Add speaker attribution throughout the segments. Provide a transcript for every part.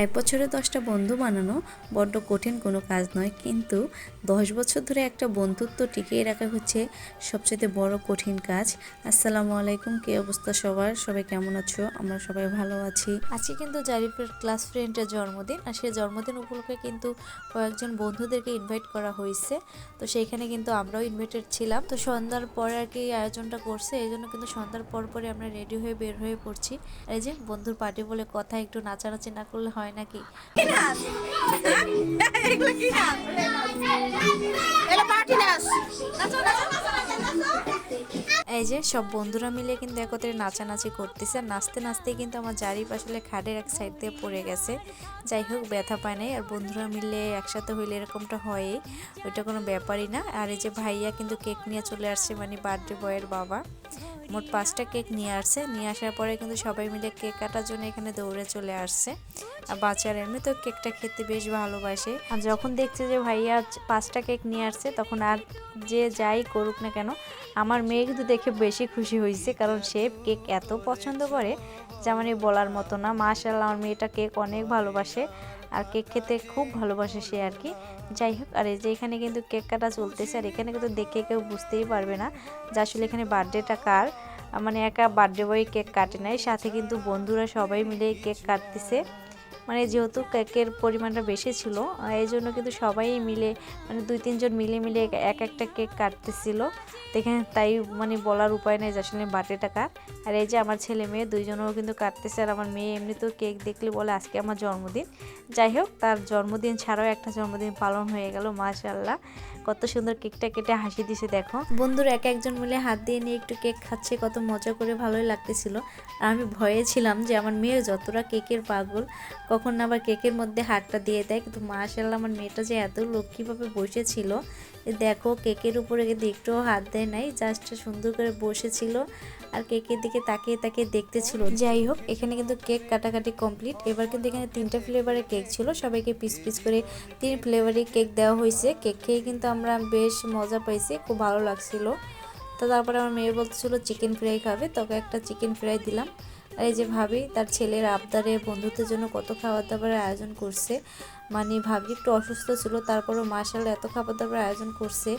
Speaker 1: এক বছরে দশটা বন্ধু বানানো বড্ড কঠিন কোনো কাজ নয়, কিন্তু দশ বছর ধরে একটা বন্ধুত্ব টিকিয়ে রাখা হচ্ছে সবচেয়ে বড় কঠিন কাজ। আসসালামু আলাইকুম, কী অবস্থা সবার? সবাই কেমন আছো? আমরা সবাই ভালো আছি। আজকে কিন্তু জারিফের ক্লাস ফ্রেন্ডের জন্মদিন, আর সেই জন্মদিন উপলক্ষে কিন্তু কয়েকজন বন্ধুদেরকে ইনভাইট করা হয়েছে। তো সেইখানে কিন্তু আমরাও ইনভাইটেড ছিলাম। তো সন্ধ্যার পরে আর কি আয়োজনটা করছে, এই জন্য কিন্তু সন্ধ্যার পর পরে আমরা রেডি হয়ে বের হয়ে পড়ছি। এই যে বন্ধুর পার্টি বলে কথা, একটু নাচানাচি না করলে হয় নাকি?
Speaker 2: এগুলো কি নাচ এগুলো পার্টি নাচ
Speaker 1: এই যে সব বন্ধুরা মিলে কিন্তু একত্রে নাচানাচি করতেছে। আর নাচতে নাচতে কিন্তু আমার জারিপ আসলে খাটের এক সাইড দিয়ে পড়ে গেছে। যাই হোক ব্যথা পায় নাই। আর বন্ধুরা মিলে একসাথে হইলে এরকমটা হয়ই। ওইটা কোনো ব্যাপারই না। আর এই যে ভাইয়া কিন্তু কেক নিয়ে চলে আসছে মানে বার্থডে বয়ের বাবা। মোট পাঁচটা কেক নিয়ে আসছে। নিয়ে আসার পরে কিন্তু সবাই মিলে কেক কাটার জন্য এখানে দৌড়ে চলে আসছে। আর বাচ্চারা এমনি তো কেকটা খেতে বেশ ভালোবাসে। আর যখন দেখছে যে ভাইয়া পাঁচটা কেক নিয়ে আসছে, তখন আর যে যাই করুক না কেন, আমার মেয়ে কিন্তু দেখে বেশি খুশি হয়েছে। কারণ সে কেক এত পছন্দ করে, যা মানে বলার মতো না। মাশাল্লাহ আমার মেয়েটা কেক অনেক ভালোবাসে। আর কেক খেতে খুব ভালোবাসে সে আর কি। যাই হোক, আর এই যে এখানে কিন্তু কেক কাটা চলতেছে, আর এখানে কিন্তু দেখে কেউ বুঝতেই পারবে না যে আসলে এখানে বার্থডেটা কার। মানে একা বার্থডে বয় কেক কাটে নাই, সাথে কিন্তু বন্ধুরা সবাই মিলে কেক কাটতেছে। মানে যেহেতু কেকের পরিমাণটা বেশি ছিল এই জন্য কিন্তু সবাই মিলে মানে দুই তিনজন মিলে মিলে এক- এক একটা কেক কাটতেছিল। তো এখানে তাই মানে বলার উপায় নেই আসলে বার্থডে টাকা আর এই যে আমার ছেলে মেয়ে, দুইজনও কিন্তু কাটতেছে, আর আমার মেয়ে এমনিতেও কেক দেখলে বলে, আজকে আমার জন্মদিন। যাই হোক, তার জন্মদিন ছাড়াও একটা জন্মদিন পালন হয়ে গেল মাশাল্লাহ কত সুন্দর কেকটা কেটে হাসি দিছে, দেখো। বন্ধুরা, এক একজন মিলে হাত দিয়ে নিয়ে একটু কেক খাচ্ছে, কত মজা করে, ভালোই লাগতেছিল। আর আমি ভয়ে ছিলাম যে আমার মেয়ে যতটা কেকের পাগল কখন আবার কেকের মধ্যে হাতটা দিয়ে দেয়। কিন্তু মাশাল্লাহ আমার মেয়েটা যে এত লক্ষ্মীভাবে বসেছিল। দেখো কেকের উপরে কিন্তু একটুও হাত দেয় নাই জাস্ট সুন্দর করে বসেছিল আর কেকের দিকে তাকিয়ে তাকিয়ে দেখতেছিল। যাই হোক, এখানে কিন্তু কেক কাটাকাটি কমপ্লিট এবার কিন্তু এখানে তিনটা ফ্লেভারের কেক ছিল। সবাইকে পিস পিস করে তিন ফ্লেভারের কেক দেওয়া হয়েছে। কেক খেয়ে কিন্তু আমরা বেশ মজা পাইছি, খুব ভালো লাগছিল। তো তারপরে আমার মেয়ে বলতেছিল চিকেন ফ্রাই খাবে। তোকে একটা চিকেন ফ্রাই দিলাম। আর এই যে ভাবি, তার ছেলের আবদারে বন্ধুত্বের জন্য কত খাবার দাবারের আয়োজন করছে। মানে ভাবি একটু অসুস্থ ছিল, তারপরও মার্শাল এত খাবার দাবারের আয়োজন করছে।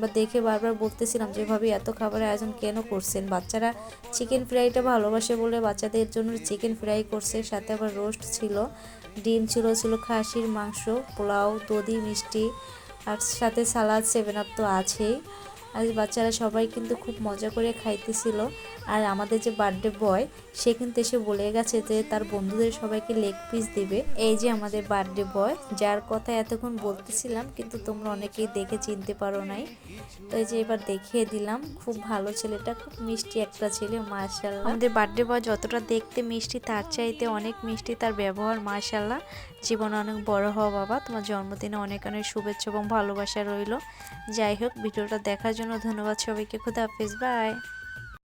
Speaker 1: বা দেখে বারবার বলতেছিলাম যে, ভাবি, এত খাবারের আয়োজন কেন করছেন? বাচ্চারা চিকেন ফ্রাইটা ভালোবাসে বলে বাচ্চাদের জন্য চিকেন ফ্রাই করছে। সাথে আবার রোস্ট ছিল, ডিম ছিল ছিল খাসির মাংস, পোলাও, দধি, মিষ্টি, আর সাথে সালাদ সেভেন আপ তো আছেই। আর বাচ্চারা সবাই কিন্তু খুব মজা করে খাইতেছিল। আর আমাদের যে বার্থডে বয়, সে কিন্তু এসে বলে গেছে যে তার বন্ধুদের সবাইকে লেগ পিস দিবে। এই যে আমাদের বার্থডে বয়, যার কথা এতক্ষণ বলতেছিলাম, কিন্তু তোমরা অনেকেই দেখে চিনতে পারো নাই। তো এই যে এবার দেখিয়ে দিলাম, খুব ভালো ছেলেটা, খুব মিষ্টি একটা ছেলে মাশাল্লাহ আমাদের বার্থডে বয় যতটা দেখতে মিষ্টি, তার চাইতে অনেক মিষ্টি তার ব্যবহার মাশাল্লাহ জীবনে অনেক বড় হওয়া বাবা, তোমার জন্মদিনে অনেক অনেক শুভেচ্ছা এবং ভালোবাসা রইল। যাই হোক, ভিডিওটা দেখার জন্য ধন্যবাদ সবাইকে খুদা হাফিজ বাই